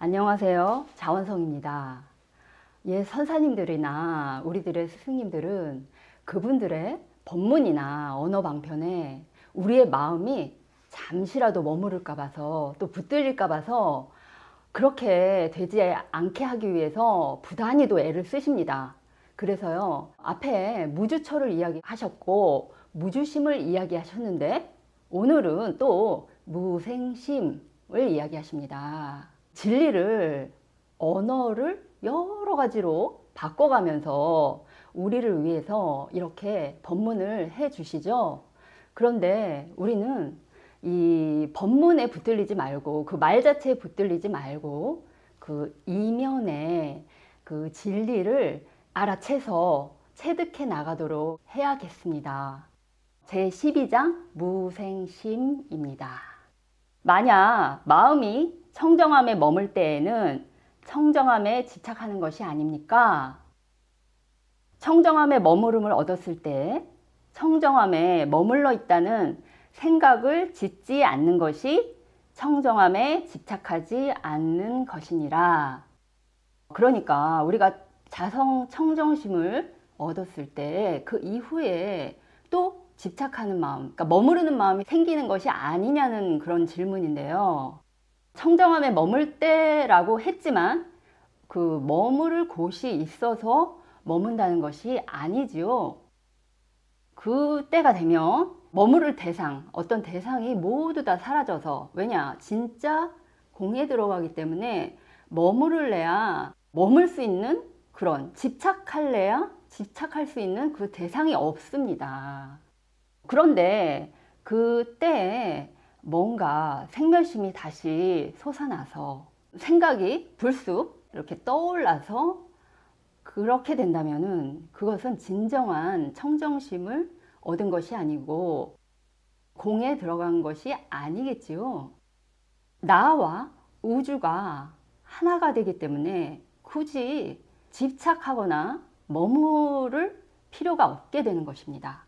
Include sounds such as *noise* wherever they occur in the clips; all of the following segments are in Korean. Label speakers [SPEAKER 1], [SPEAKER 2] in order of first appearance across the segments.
[SPEAKER 1] 안녕하세요. 자원성입니다. 예, 선사님들이나 우리들의 스승님들은 그분들의 법문이나 언어 방편에 우리의 마음이 잠시라도 머무를까 봐서 또 붙들릴까 봐서 그렇게 되지 않게 하기 위해서 부단히도 애를 쓰십니다. 그래서요, 앞에 무주처를 이야기하셨고, 무주심을 이야기하셨는데, 오늘은 또 무생심을 이야기하십니다. 진리를, 언어를 여러 가지로 바꿔가면서 우리를 위해서 이렇게 법문을 해 주시죠. 그런데 우리는 이 법문에 붙들리지 말고 그 말 자체에 붙들리지 말고 그 이면에 그 진리를 알아채서 체득해 나가도록 해야겠습니다. 제 12장 무생심입니다. 만약 마음이 청정함에 머물 때에는 청정함에 집착하는 것이 아닙니까? 청정함에 머무름을 얻었을 때 청정함에 머물러 있다는 생각을 짓지 않는 것이 청정함에 집착하지 않는 것이니라. 그러니까 우리가 자성 청정심을 얻었을 때 그 이후에 또 집착하는 마음, 그러니까 머무르는 마음이 생기는 것이 아니냐는 그런 질문인데요. 청정함에 머물 때라고 했지만 그 머무를 곳이 있어서 머문다는 것이 아니지요. 그 때가 되면 머무를 대상, 어떤 대상이 모두 다 사라져서 왜냐? 진짜 공에 들어가기 때문에 머무를래야 머물 수 있는 그런 집착할래야 집착할 수 있는 그 대상이 없습니다. 그런데 그때 뭔가 생멸심이 다시 솟아나서 생각이 불쑥 이렇게 떠올라서 그렇게 된다면은 그것은 진정한 청정심을 얻은 것이 아니고 공에 들어간 것이 아니겠지요. 나와 우주가 하나가 되기 때문에 굳이 집착하거나 머무를 필요가 없게 되는 것입니다.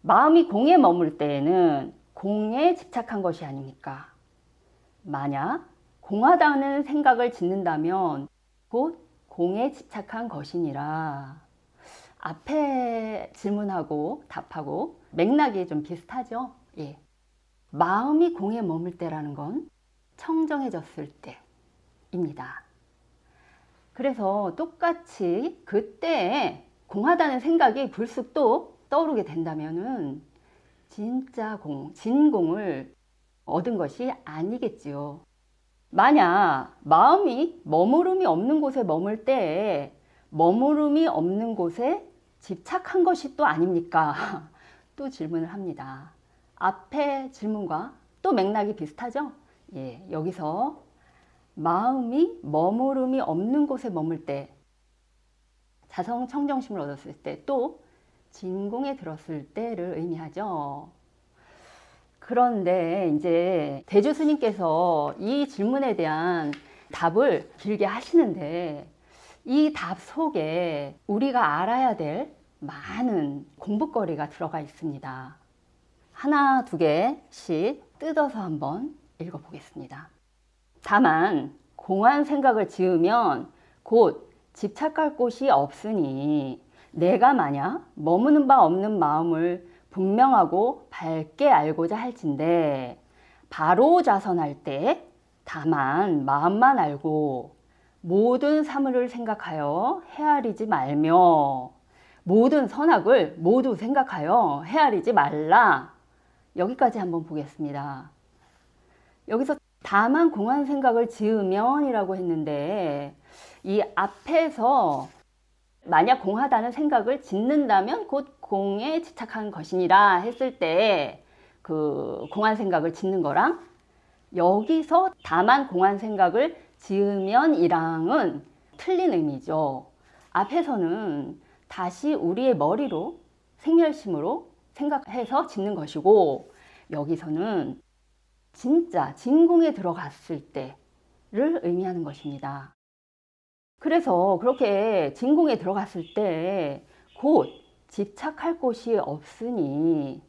[SPEAKER 1] 마음이 공에 머물 때에는 공에 집착한 것이 아닙니까? 만약 공하다는 생각을 짓는다면 곧 공에 집착한 것이니라. 앞에 질문하고 답하고 맥락이 좀 비슷하죠? 예. 마음이 공에 머물 때라는 건 청정해졌을 때입니다. 그래서 똑같이 그때 공하다는 생각이 불쑥 또 떠오르게 된다면은 진짜 공, 진공을 얻은 것이 아니겠지요. 만약 마음이 머무름이 없는 곳에 머물 때 머무름이 없는 곳에 집착한 것이 또 아닙니까? *laughs* 또 질문을 합니다. 앞에 질문과 또 맥락이 비슷하죠? 예, 여기서 마음이 머무름이 없는 곳에 머물 때 자성 청정심을 얻었을 때 또 진공에 들었을 때를 의미하죠. 그런데 이제 대주 스님께서 이 질문에 대한 답을 길게 하시는데 이 답 속에 우리가 알아야 될 많은 공부거리가 들어가 있습니다. 하나, 두 개씩 뜯어서 한번 읽어보겠습니다. 다만, 공한 생각을 지으면 곧 집착할 곳이 없으니 내가 만약 머무는 바 없는 마음을 분명하고 밝게 알고자 할진데 바로 자선할 때 다만 마음만 알고 모든 사물을 생각하여 헤아리지 말며 모든 선악을 모두 생각하여 헤아리지 말라. 여기까지 한번 보겠습니다. 여기서 다만 공한 생각을 지으면이라고 했는데 이 앞에서 만약 공하다는 생각을 짓는다면 곧 공에 집착한 것이니라 했을 때 그 공한 생각을 짓는 거랑 여기서 다만 공한 생각을 지으면 이랑은 틀린 의미죠. 앞에서는 다시 우리의 머리로 생멸심으로 생각해서 짓는 것이고 여기서는 진짜 진공에 들어갔을 때를 의미하는 것입니다. 그래서 그렇게 진공에 들어갔을 때 곧 집착할 곳이 없으니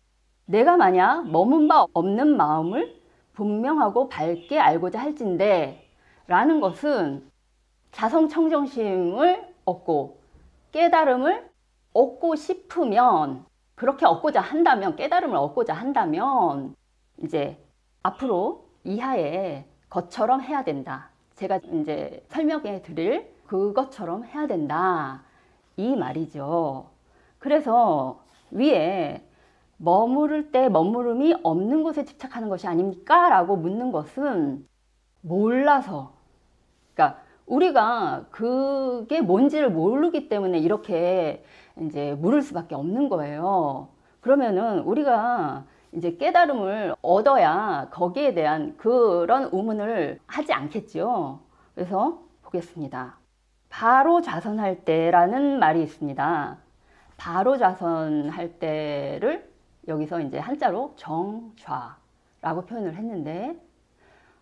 [SPEAKER 1] 내가 만약 머문 바 없는 마음을 분명하고 밝게 알고자 할진데 라는 것은 자성청정심을 얻고 깨달음을 얻고 싶으면 그렇게 얻고자 한다면 깨달음을 얻고자 한다면 이제 앞으로 이하의 것처럼 해야 된다. 제가 이제 설명해 드릴 그것처럼 해야 된다. 이 말이죠. 그래서 위에 머무를 때 머무름이 없는 곳에 집착하는 것이 아닙니까? 라고 묻는 것은 몰라서. 그러니까 우리가 그게 뭔지를 모르기 때문에 이렇게 이제 물을 수밖에 없는 거예요. 그러면은 우리가 이제 깨달음을 얻어야 거기에 대한 그런 의문을 하지 않겠죠. 그래서 보겠습니다. 바로 좌선할 때라는 말이 있습니다. 바로 좌선할 때를 여기서 이제 한자로 정좌라고 표현을 했는데,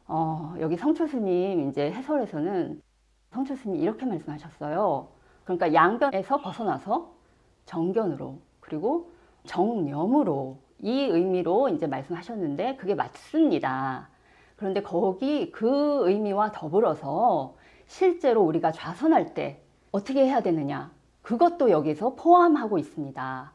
[SPEAKER 1] 어, 여기 성철스님 이제 해설에서는 성철스님이 이렇게 말씀하셨어요. 그러니까 양변에서 벗어나서 정견으로 그리고 정념으로 이 의미로 이제 말씀하셨는데 그게 맞습니다. 그런데 거기 그 의미와 더불어서 실제로 우리가 좌선할 때 어떻게 해야 되느냐 그것도 여기서 포함하고 있습니다.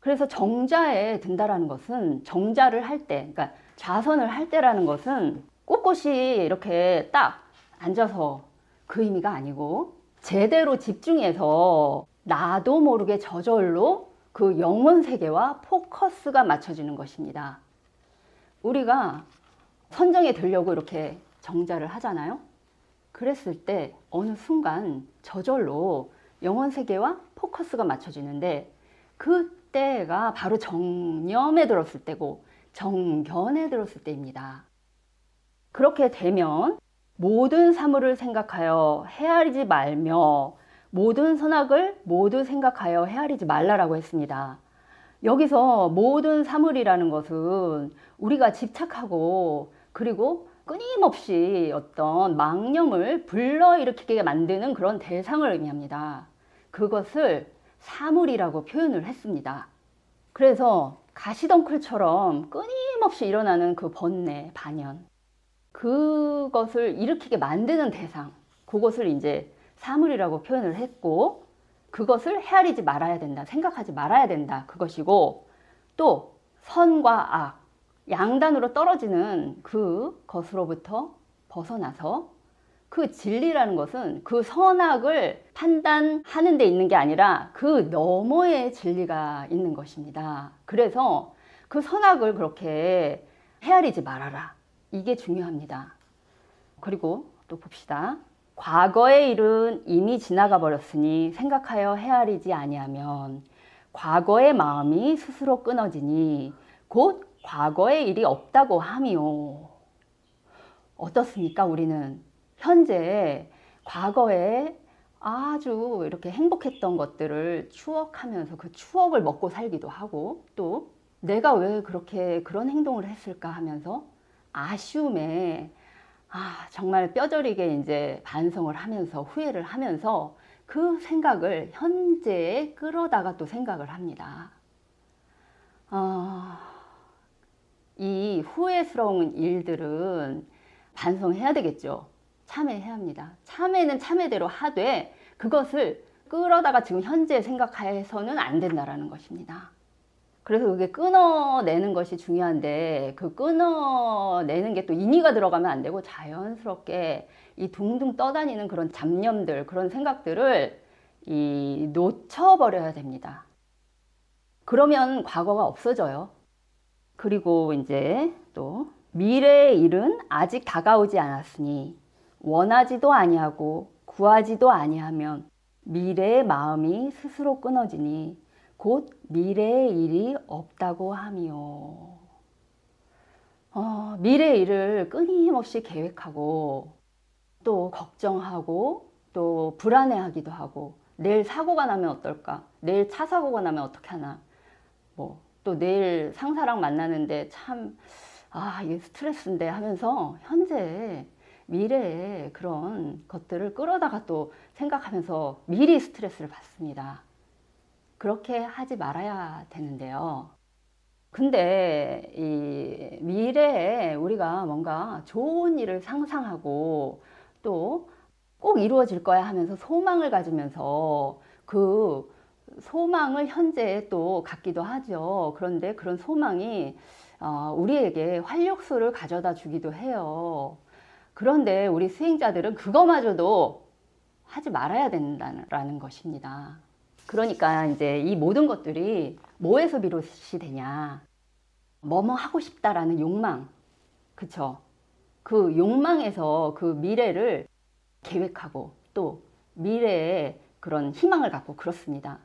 [SPEAKER 1] 그래서 정자에 든다라는 것은 정자를 할 때, 그러니까 좌선을 할 때라는 것은 꼿꼿이 이렇게 딱 앉아서 그 의미가 아니고 제대로 집중해서 나도 모르게 저절로 그 영혼 세계와 포커스가 맞춰지는 것입니다. 우리가 선정에 들려고 이렇게 정자를 하잖아요. 그랬을 때 어느 순간 저절로 영혼 세계와 포커스가 맞춰지는데 그때가 바로 정념에 들었을 때고 정견에 들었을 때입니다. 그렇게 되면 모든 사물을 생각하여 헤아리지 말며 모든 선악을 모두 생각하여 헤아리지 말라라고 했습니다. 여기서 모든 사물이라는 것은 우리가 집착하고 그리고 끊임없이 어떤 망념을 불러일으키게 만드는 그런 대상을 의미합니다. 그것을 사물이라고 표현을 했습니다. 그래서 가시덩클처럼 끊임없이 일어나는 그 번뇌, 반연. 그것을 일으키게 만드는 대상. 그것을 이제 사물이라고 표현을 했고, 그것을 헤아리지 말아야 된다. 생각하지 말아야 된다. 그것이고, 또 선과 악, 양단으로 떨어지는 그 것으로부터 벗어나서 그 진리라는 것은 그 선악을 판단하는 데 있는 게 아니라 그 너머의 진리가 있는 것입니다. 그래서 그 선악을 그렇게 헤아리지 말아라. 이게 중요합니다. 그리고 또 봅시다. 과거의 일은 이미 지나가 버렸으니 생각하여 헤아리지 아니하면 과거의 마음이 스스로 끊어지니 곧 과거의 일이 없다고 함이요. 어떻습니까? 우리는 현재 과거에 아주 이렇게 행복했던 것들을 추억하면서 그 추억을 먹고 살기도 하고 또 내가 왜 그렇게 그런 행동을 했을까 하면서 아쉬움에 아, 정말 뼈저리게 이제 반성을 하면서 후회를 하면서 그 생각을 현재에 끌어다가 또 생각을 합니다. 어, 이 후회스러운 일들은 반성해야 되겠죠. 참회해야 합니다. 참회는 참회대로 하되 그것을 끌어다가 지금 현재 생각해서는 안 된다라는 것입니다. 그래서 그게 끊어내는 것이 중요한데 그 끊어내는 게 또 인의가 들어가면 안 되고 자연스럽게 이 둥둥 떠다니는 그런 잡념들 그런 생각들을 이 놓쳐버려야 됩니다. 그러면 과거가 없어져요. 그리고 이제 또 미래의 일은 아직 다가오지 않았으니 원하지도 아니하고 구하지도 아니하면 미래의 마음이 스스로 끊어지니 곧 미래의 일이 없다고 함이요. 어, 미래의 일을 끊임없이 계획하고 또 걱정하고 또 불안해하기도 하고 내일 사고가 나면 어떨까? 내일 차 사고가 나면 어떻게 하나? 뭐 또 내일 상사랑 만나는데 참 아, 이게 스트레스인데 하면서 현재 미래의 그런 것들을 끌어다가 또 생각하면서 미리 스트레스를 받습니다. 그렇게 하지 말아야 되는데요. 근데 이 미래에 우리가 뭔가 좋은 일을 상상하고 또 꼭 이루어질 거야 하면서 소망을 가지면서 그 소망을 현재에 또 갖기도 하죠. 그런데 그런 소망이 어, 우리에게 활력소를 가져다 주기도 해요. 그런데 우리 수행자들은 그거마저도 하지 말아야 된다는 것입니다. 그러니까 이제 이 모든 것들이 뭐에서 비롯이 되냐? 뭐뭐 하고 싶다라는 욕망. 그쵸? 그 욕망에서 그 미래를 계획하고 또 미래에 그런 희망을 갖고 그렇습니다.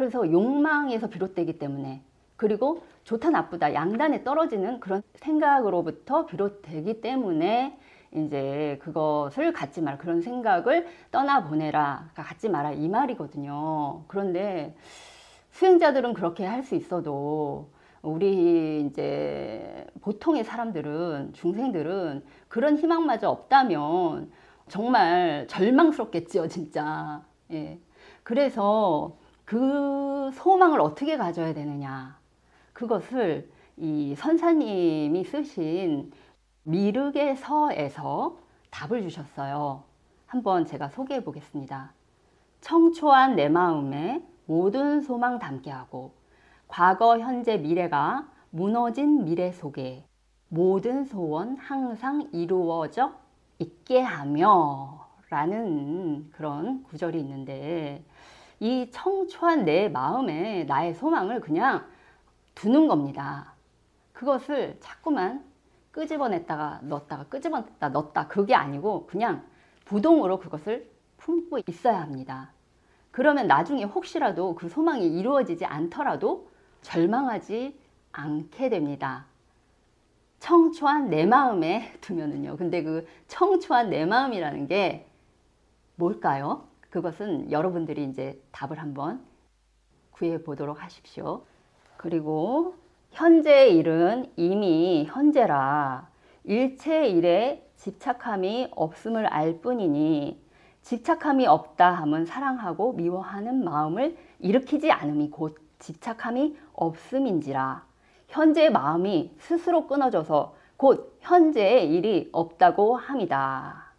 [SPEAKER 1] 그래서 욕망에서 비롯되기 때문에 그리고 좋다 나쁘다 양단에 떨어지는 그런 생각으로부터 비롯되기 때문에 이제 그것을 갖지 말 그런 생각을 떠나 보내라 갖지 마라 이 말이거든요. 그런데 수행자들은 그렇게 할 수 있어도 우리 이제 보통의 사람들은 중생들은 그런 희망마저 없다면 정말 절망스럽겠지요, 진짜. 예. 그래서 그 소망을 어떻게 가져야 되느냐. 그것을 이 선사님이 쓰신 미륵의 서에서 답을 주셨어요. 한번 제가 소개해 보겠습니다. 청초한 내 마음에 모든 소망 담게 하고 과거, 현재, 미래가 무너진 미래 속에 모든 소원 항상 이루어져 있게 하며 라는 그런 구절이 있는데 이 청초한 내 마음에 나의 소망을 그냥 두는 겁니다. 그것을 자꾸만 끄집어냈다가 넣었다가 끄집어냈다 넣었다 그게 아니고 그냥 부동으로 그것을 품고 있어야 합니다. 그러면 나중에 혹시라도 그 소망이 이루어지지 않더라도 절망하지 않게 됩니다. 청초한 내 마음에 *laughs* 두면은요. 근데 그 청초한 내 마음이라는 게 뭘까요? 그것은 여러분들이 이제 답을 한번 구해 보도록 하십시오. 그리고 현재의 일은 이미 현재라 일체 일에 집착함이 없음을 알 뿐이니 집착함이 없다 함은 사랑하고 미워하는 마음을 일으키지 않음이 곧 집착함이 없음인지라 현재의 마음이 스스로 끊어져서 곧 현재의 일이 없다고 합니다.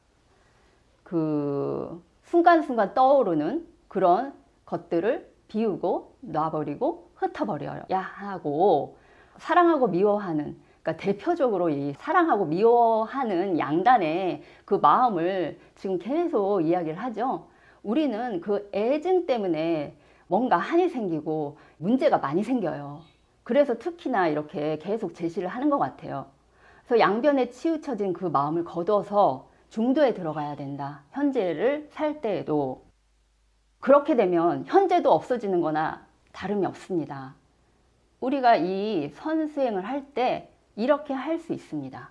[SPEAKER 1] 그 순간순간 떠오르는 그런 것들을 비우고 놔버리고 흩어버려야 하고 사랑하고 미워하는 그러니까 대표적으로 이 사랑하고 미워하는 양단의 그 마음을 지금 계속 이야기를 하죠. 우리는 그 애증 때문에 뭔가 한이 생기고 문제가 많이 생겨요. 그래서 특히나 이렇게 계속 제시를 하는 것 같아요. 그래서 양변에 치우쳐진 그 마음을 걷어서 중도에 들어가야 된다. 현재를 살 때에도. 그렇게 되면 현재도 없어지는 거나 다름이 없습니다. 우리가 이 선수행을 할 때 이렇게 할 수 있습니다.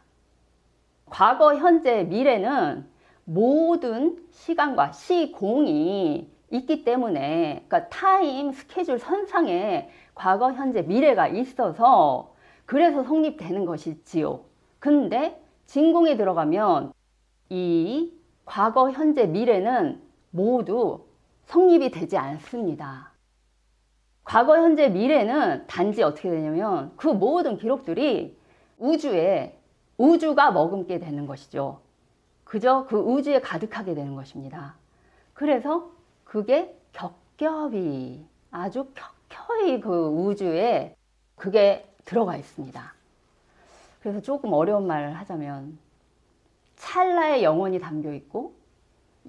[SPEAKER 1] 과거, 현재, 미래는 모든 시간과 시공이 있기 때문에 그러니까 타임 스케줄 선상에 과거, 현재, 미래가 있어서 그래서 성립되는 것이지요. 근데 진공에 들어가면 이 과거, 현재, 미래는 모두 성립이 되지 않습니다. 과거, 현재, 미래는 단지 어떻게 되냐면 그 모든 기록들이 우주에 우주가 머금게 되는 것이죠. 그저 그 우주에 가득하게 되는 것입니다. 그래서 그게 겹겹이 아주 켜켜이 그 우주에 그게 들어가 있습니다. 그래서 조금 어려운 말을 하자면 찰나의 영혼이 담겨 있고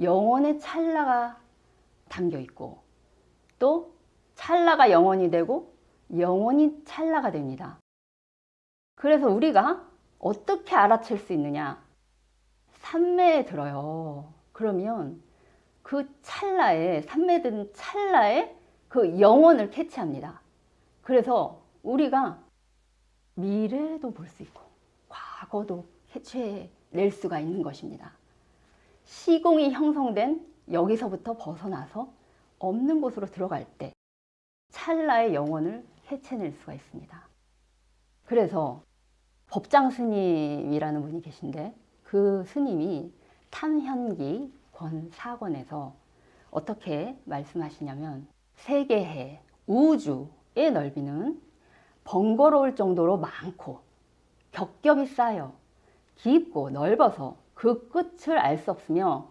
[SPEAKER 1] 영혼의 찰나가 담겨 있고 또 찰나가 영혼이 되고 영혼이 찰나가 됩니다. 그래서 우리가 어떻게 알아챌 수 있느냐? 삼매에 들어요. 그러면 그 찰나에, 삼매 든 찰나에 그 영혼을 캐치합니다. 그래서 우리가 미래도 볼 수 있고, 과거도 캐치해 낼 수가 있는 것입니다. 시공이 형성된 여기서부터 벗어나서 없는 곳으로 들어갈 때 찰나의 영혼을 캐치해낼 수가 있습니다. 그래서 법장 스님이라는 분이 계신데 그 스님이 탐현기 권사권에서 어떻게 말씀하시냐면 세계해 우주의 넓이는 번거로울 정도로 많고 겹겹이 쌓여 깊고 넓어서 그 끝을 알 수 없으며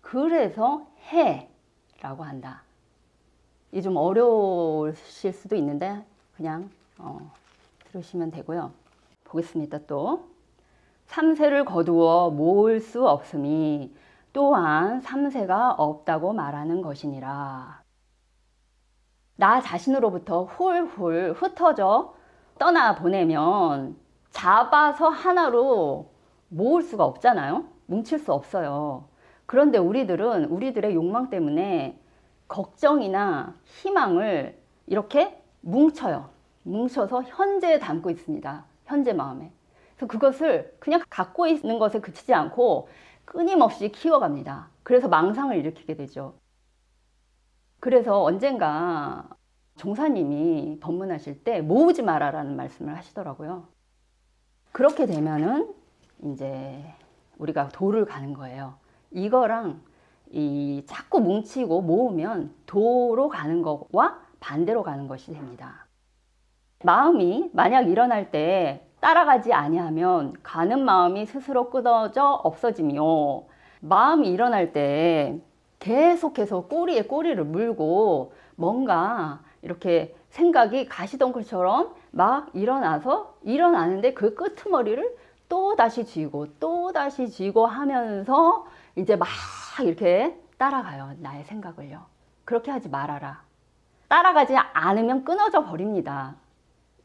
[SPEAKER 1] 그래서 해라고 한다. 이 좀 어려우실 수도 있는데 그냥 어, 들으시면 되고요. 보겠습니다. 또 삼세를 거두어 모을 수 없음이 또한 삼세가 없다고 말하는 것이니라. 나 자신으로부터 훌훌 흩어져 떠나 보내면 잡아서 하나로 모을 수가 없잖아요. 뭉칠 수 없어요. 그런데 우리들은 우리들의 욕망 때문에 걱정이나 희망을 이렇게 뭉쳐요. 뭉쳐서 현재에 담고 있습니다. 현재 마음에. 그래서 그것을 그냥 갖고 있는 것에 그치지 않고 끊임없이 키워갑니다. 그래서 망상을 일으키게 되죠. 그래서 언젠가 종사님이 법문하실 때 모으지 마라라는 말씀을 하시더라고요. 그렇게 되면은 이제 우리가 도를 가는 거예요. 이거랑 이 자꾸 뭉치고 모으면 도로 가는 것과 반대로 가는 것이 됩니다. 마음이 만약 일어날 때 따라가지 아니하면 가는 마음이 스스로 끊어져 없어지며 마음이 일어날 때 계속해서 꼬리에 꼬리를 물고 뭔가 이렇게 생각이 가시덩굴처럼 막 일어나서 일어나는데 그 끄트머리를 또 다시 쥐고 또 다시 쥐고 하면서 이제 막 이렇게 따라가요. 나의 생각을요. 그렇게 하지 말아라. 따라가지 않으면 끊어져 버립니다.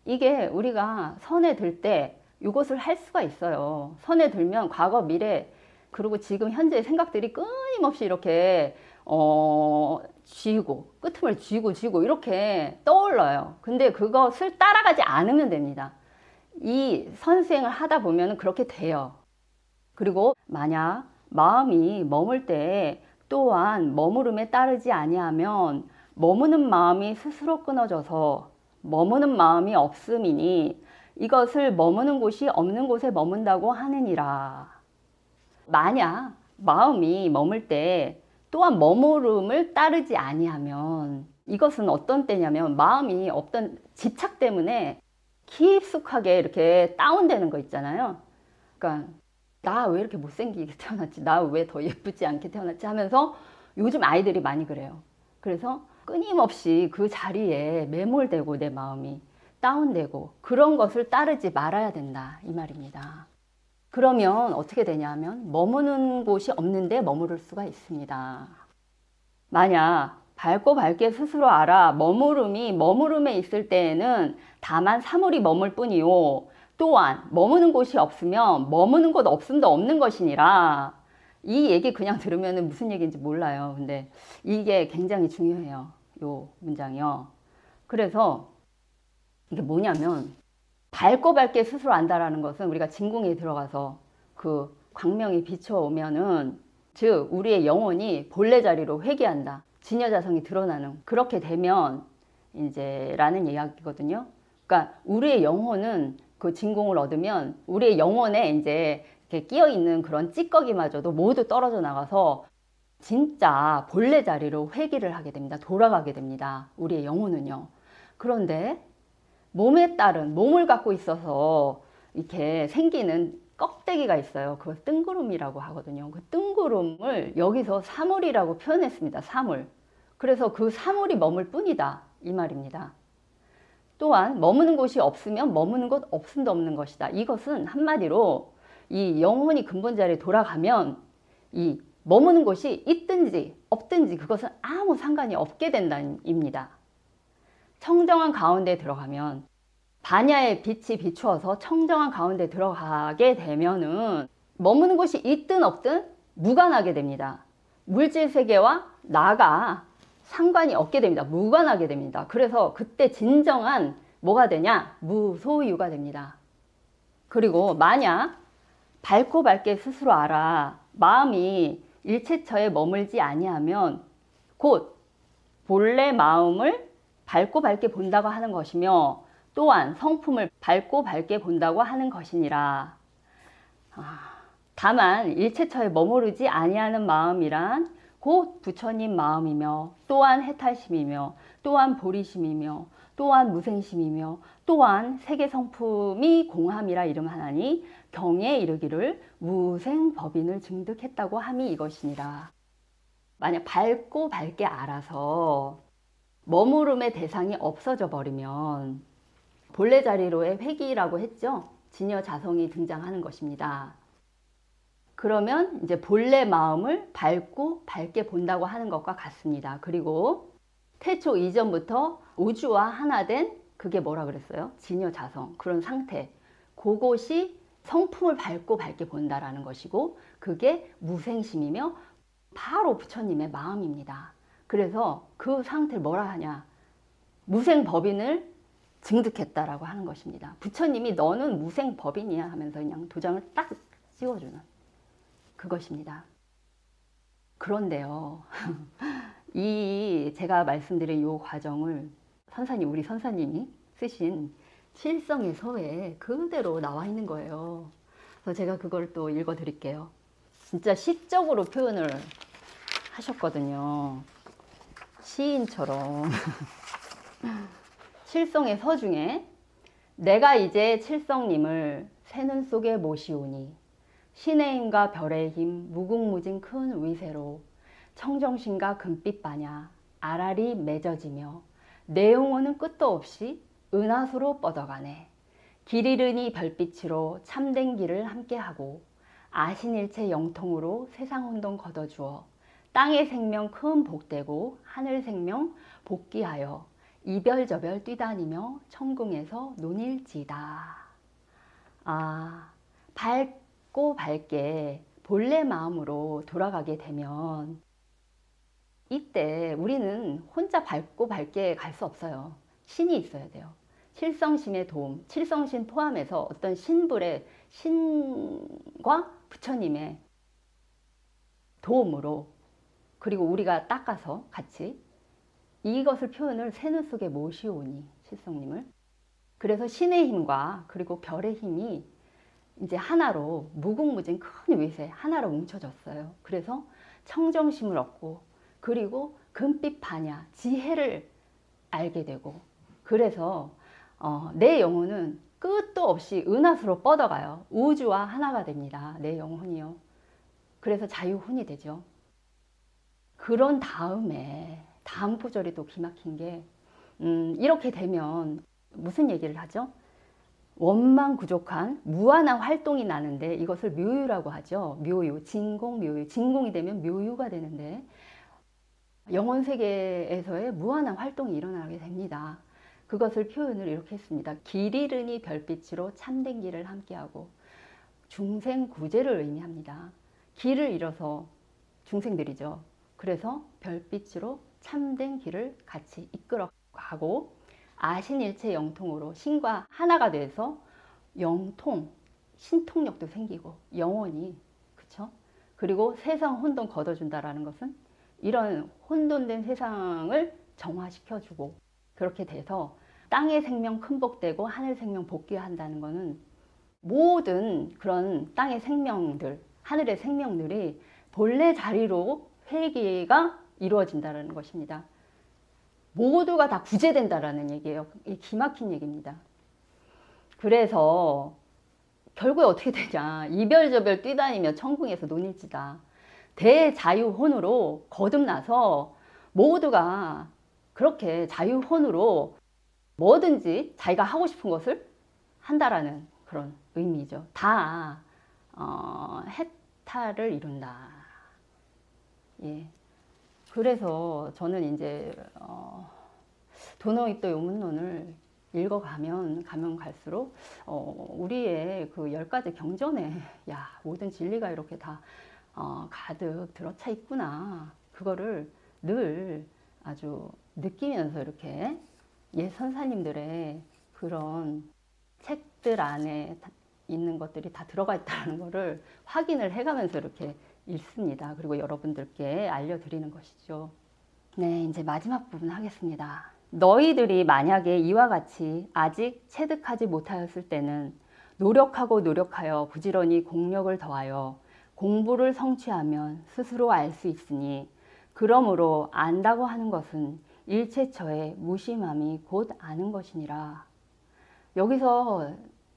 [SPEAKER 1] 이게 우리가 선에 들 때 이것을 할 수가 있어요. 선에 들면 과거, 미래, 그리고 지금 현재의 생각들이 끊임없이 이렇게 어, 쥐고 끄트머리 쥐고 쥐고 이렇게 떠올라요. 근데 그것을 따라가지 않으면 됩니다. 이 선수행을 하다 보면 그렇게 돼요. 그리고 만약 마음이 머물 때 또한 머무름에 따르지 아니하면 머무는 마음이 스스로 끊어져서 머무는 마음이 없음이니 이것을 머무는 곳이 없는 곳에 머문다고 하느니라. 만약 마음이 머물 때 또한 머무름을 따르지 아니하면 이것은 어떤 때냐면 마음이 어떤 집착 때문에 깊숙하게 이렇게 다운되는 거 있잖아요. 그러니까 나 왜 이렇게 못생기게 태어났지? 나 왜 더 예쁘지 않게 태어났지? 하면서 요즘 아이들이 많이 그래요. 그래서 끊임없이 그 자리에 매몰되고 내 마음이 다운되고 그런 것을 따르지 말아야 된다. 이 말입니다. 그러면 어떻게 되냐면 머무는 곳이 없는데 머무를 수가 있습니다. 만약 밝고 밝게 스스로 알아 머무름이 머무름에 있을 때에는 다만 사물이 머물 뿐이요. 또한 머무는 곳이 없으면 머무는 곳 없음도 없는 것이니라. 이 얘기 그냥 들으면 무슨 얘기인지 몰라요. 근데 이게 굉장히 중요해요. 요 문장이요. 그래서 이게 뭐냐면 밝고 밝게 스스로 안다라는 것은 우리가 진궁에 들어가서 그 광명이 비춰오면은 즉 우리의 영혼이 본래 자리로 회귀한다. 진여자성이 드러나는 그렇게 되면 이제라는 이야기거든요. 그러니까 우리의 영혼은 그 진공을 얻으면 우리의 영혼에 이제 이렇게 끼어 있는 그런 찌꺼기마저도 모두 떨어져 나가서 진짜 본래 자리로 회귀를 하게 됩니다. 돌아가게 됩니다. 우리의 영혼은요. 그런데 몸에 따른 몸을 갖고 있어서 이렇게 생기는 껍데기가 있어요. 그걸 뜬구름이라고 하거든요. 그 뜬구름을 여기서 사물이라고 표현했습니다. 사물. 그래서 그 사물이 머물 뿐이다. 이 말입니다. 또한 머무는 곳이 없으면 머무는 곳 없음도 없는 것이다. 이것은 한마디로 이 영혼이 근본 자리에 돌아가면 이 머무는 곳이 있든지 없든지 그것은 아무 상관이 없게 된다입니다. 청정한 가운데 들어가면 반야의 빛이 비추어서 청정한 가운데 들어가게 되면은 머무는 곳이 있든 없든 무관하게 됩니다. 물질 세계와 나가 상관이 없게 됩니다. 무관하게 됩니다. 그래서 그때 진정한 뭐가 되냐? 무소유가 됩니다. 그리고 만약 밝고 밝게 스스로 알아 마음이 일체처에 머물지 아니하면 곧 본래 마음을 밝고 밝게 본다고 하는 것이며 또한 성품을 밝고 밝게 본다고 하는 것이니라. 아, 다만 일체처에 머무르지 아니하는 마음이란 곧 부처님 마음이며 또한 해탈심이며 또한 보리심이며 또한 무생심이며 또한 세계 성품이 공함이라 이름하나니 경에 이르기를 무생법인을 증득했다고 함이 이것이니라. 만약 밝고 밝게 알아서 머무름의 대상이 없어져 버리면 본래 자리로의 회귀라고 했죠. 진여 자성이 등장하는 것입니다. 그러면 이제 본래 마음을 밝고 밝게 본다고 하는 것과 같습니다. 그리고 태초 이전부터 우주와 하나 된 그게 뭐라 그랬어요? 진여 자성 그런 상태. 그것이 성품을 밝고 밝게 본다라는 것이고 그게 무생심이며 바로 부처님의 마음입니다. 그래서 그 상태를 뭐라 하냐? 무생법인을 증득했다라고 하는 것입니다. 부처님이 너는 무생법인이야 하면서 그냥 도장을 딱 찍어주는 그것입니다. 그런데요, *laughs* 이 제가 말씀드린 이 과정을 선사님, 우리 선사님이 쓰신 실성의 서에 그대로 나와 있는 거예요. 그래서 제가 그걸 또 읽어 드릴게요. 진짜 시적으로 표현을 하셨거든요. 시인처럼. *laughs* 칠성의 서 중에 내가 이제 칠성님을 새눈 속에 모시오니 신의 힘과 별의 힘 무궁무진 큰 위세로 청정신과 금빛 바냐 아랄이 맺어지며 내 영혼은 끝도 없이 은하수로 뻗어가네. 길 잃으니 별빛으로 참된 길을 함께하고 아신일체 영통으로 세상 혼돈 걷어주어 땅의 생명 큰 복되고 하늘 생명 복귀하여 이별저별 뛰다니며 천궁에서 논일지다. 아, 밝고 밝게 본래 마음으로 돌아가게 되면 이때 우리는 혼자 밝고 밝게 갈 수 없어요. 신이 있어야 돼요. 칠성신의 도움, 칠성신 포함해서 어떤 신불의 신과 부처님의 도움으로 그리고 우리가 닦아서 같이 이것을 표현을 새눈 속에 모시오니 실성님을 그래서 신의 힘과 그리고 별의 힘이 이제 하나로 무궁무진 큰 위세 하나로 뭉쳐졌어요. 그래서 청정심을 얻고 그리고 금빛 반야 지혜를 알게 되고 그래서 어, 내 영혼은 끝도 없이 은하수로 뻗어가요. 우주와 하나가 됩니다. 내 영혼이요. 그래서 자유혼이 되죠. 그런 다음에 다음 구절이 또 기막힌 게 음, 이렇게 되면 무슨 얘기를 하죠? 원망 부족한 무한한 활동이 나는데 이것을 묘유라고 하죠. 묘유, 진공, 묘유. 진공이 되면 묘유가 되는데 영혼 세계에서의 무한한 활동이 일어나게 됩니다. 그것을 표현을 이렇게 했습니다. 길 잃으니 별빛으로 참된 길을 함께하고 중생 구제를 의미합니다. 길을 잃어서 중생들이죠. 그래서 별빛으로 참된 길을 같이 이끌어 가고 아신일체 영통으로 신과 하나가 돼서 영통 신통력도 생기고 영원히 그쵸? 그리고 세상 혼돈 걷어준다라는 것은 이런 혼돈된 세상을 정화시켜주고 그렇게 돼서 땅의 생명 큰 복되고 하늘 생명 복귀한다는 것은 모든 그런 땅의 생명들 하늘의 생명들이 본래 자리로 회귀가 이루어진다는 것입니다. 모두가 다 구제된다라는 얘기예요. 이 기막힌 얘기입니다. 그래서 결국에 어떻게 되냐. 이별저별 뛰다니며 천궁에서 논일지다. 대자유혼으로 거듭나서 모두가 그렇게 자유혼으로 뭐든지 자기가 하고 싶은 것을 한다라는 그런 의미죠. 다 어, 해탈을 이룬다. 예. 그래서 저는 이제 어, 도노이또 요문론을 읽어가면 가면 갈수록 어, 우리의 그 열 가지 경전에 야 모든 진리가 이렇게 다 어, 가득 들어차 있구나. 그거를 늘 아주 느끼면서 이렇게 옛 선사님들의 그런 책들 안에 있는 것들이 다 들어가 있다는 거를 확인을 해가면서 이렇게 읽습니다. 그리고 여러분들께 알려드리는 것이죠. 네, 이제 마지막 부분 하겠습니다. 너희들이 만약에 이와 같이 아직 체득하지 못하였을 때는 노력하고 노력하여 부지런히 공력을 더하여 공부를 성취하면 스스로 알 수 있으니 그러므로 안다고 하는 것은 일체처의 무심함이 곧 아는 것이니라. 여기서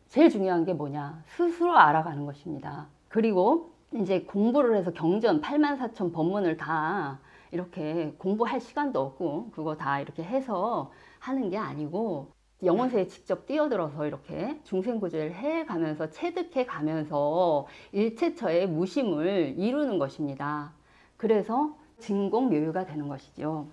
[SPEAKER 1] 제일 중요한 게 뭐냐? 스스로 알아가는 것입니다. 그리고 이제 공부를 해서 경전 8만 4천 법문을 다 이렇게 공부할 시간도 없고 그거 다 이렇게 해서 하는 게 아니고 영혼세에 직접 뛰어들어서 이렇게 중생구제를 해 가면서 체득해 가면서 일체처의 무심을 이루는 것입니다. 그래서 진공묘유가 되는 것이죠.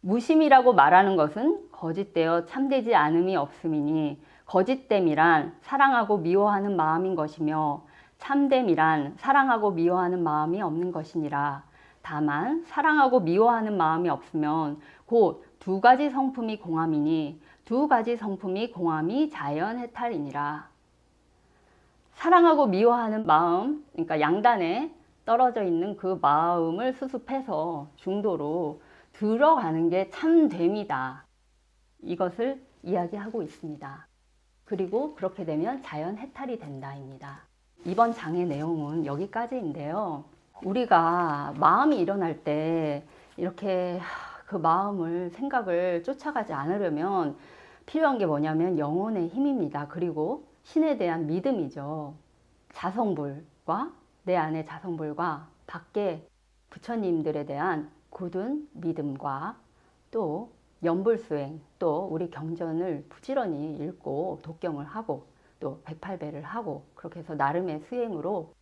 [SPEAKER 1] 무심이라고 말하는 것은 거짓되어 참되지 않음이 없음이니 거짓됨이란 사랑하고 미워하는 마음인 것이며 참됨이란 사랑하고 미워하는 마음이 없는 것이니라. 다만 사랑하고 미워하는 마음이 없으면 곧 두 가지 성품이 공함이니 두 가지 성품이 공함이 자연 해탈이니라. 사랑하고 미워하는 마음, 그러니까 양단에 떨어져 있는 그 마음을 수습해서 중도로 들어가는 게 참됨이다. 이것을 이야기하고 있습니다. 그리고 그렇게 되면 자연 해탈이 된다입니다. 이번 장의 내용은 여기까지인데요. 우리가 마음이 일어날 때 이렇게 그 마음을 생각을 쫓아가지 않으려면 필요한 게 뭐냐면 영혼의 힘입니다. 그리고 신에 대한 믿음이죠. 자성불과 내 안의 자성불과 밖에 부처님들에 대한 굳은 믿음과 또 연불수행 또 우리 경전을 부지런히 읽고 독경을 하고 또 108배를 하고 그렇게 해서 나름의 수행으로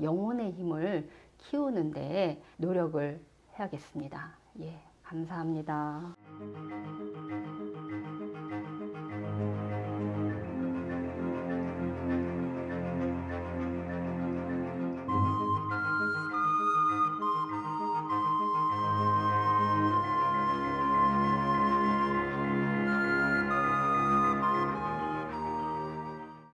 [SPEAKER 1] 영혼의 힘을 키우는 데 노력을 해야겠습니다. 예, 감사합니다.